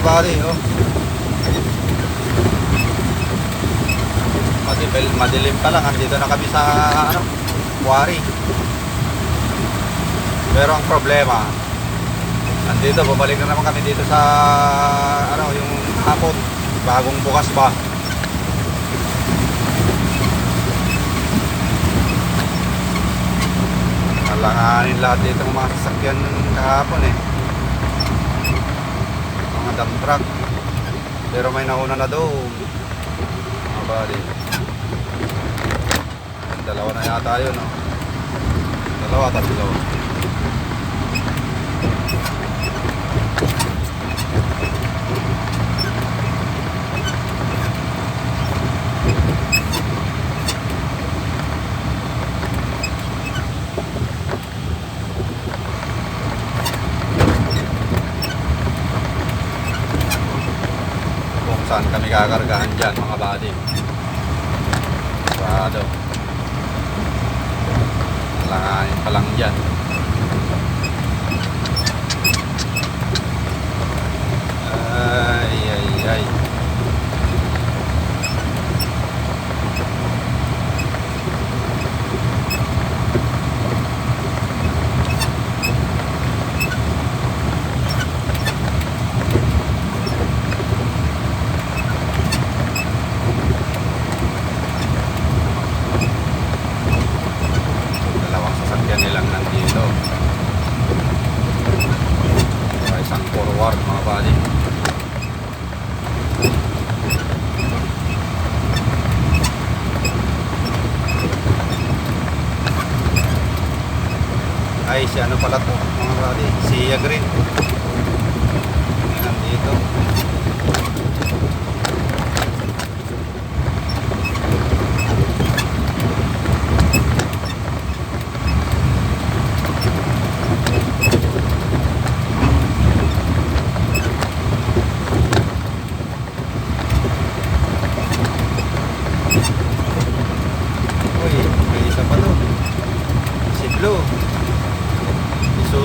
mga bari, oh. Madilim, madilim pa lang. Andito na kami sa, ano, quarry. Pero ang problema, andito, bumalik na naman kami dito sa, ano, yung hapon. Bagong bukas pa. Alanganin lahat dito ng mga sasakyan kahapon eh. Dump truck. Pero may nauna na doon. Mga bali. Dalawa na yata yun, no? Dalawa, tatlo. Saan kami kakargahan dyan, mga body. Sarado. Alanganin pa lang dyan. Ay, ay, ay. Dalawang sasakyan nilang nandito. Saka isang forward mga body. Ay, si ano pala to mga body? Si Green. Nandito. Uy, may isa pa. Si Blue.